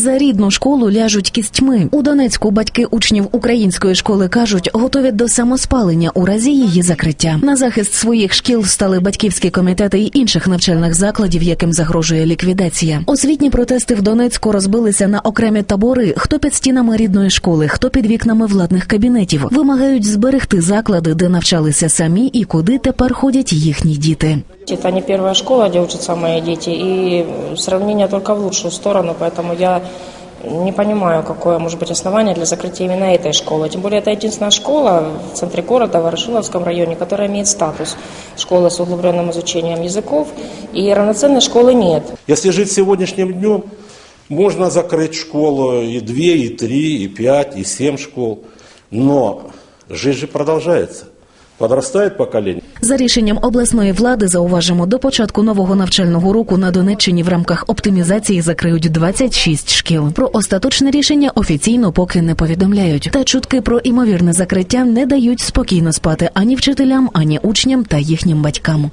За рідну школу ляжуть кістьми. У Донецьку батьки учнів української школи кажуть, готові до самоспалення у разі її закриття. На захист своїх шкіл стали батьківські комітети й інших навчальних закладів, яким загрожує ліквідація. Освітні протести в Донецьку розбилися на окремі табори. Хто під стінами рідної школи, хто під вікнами владних кабінетів, вимагають зберегти заклади, де навчалися самі, і куди тепер ходять їхні діти. Это не первая школа, где учатся мои дети, и сравнение только в лучшую сторону, поэтому я не понимаю, какое может быть основание для закрытия именно этой школы. Тем более это единственная школа в центре города, в Ворошиловском районе, которая имеет статус школы с углубленным изучением языков, и равноценной школы нет. Если жить сегодняшним днем, можно закрыть школу и две, и три, и пять, и семь школ. Но жизнь же продолжается. Подрастает покоління. За рішенням обласної влади, зауважимо, до початку нового навчального року на Донеччині в рамках оптимізації закриють 26 шкіл. Про остаточне рішення офіційно поки не повідомляють. Та чутки про імовірне закриття не дають спокійно спати ані вчителям, ані учням та їхнім батькам.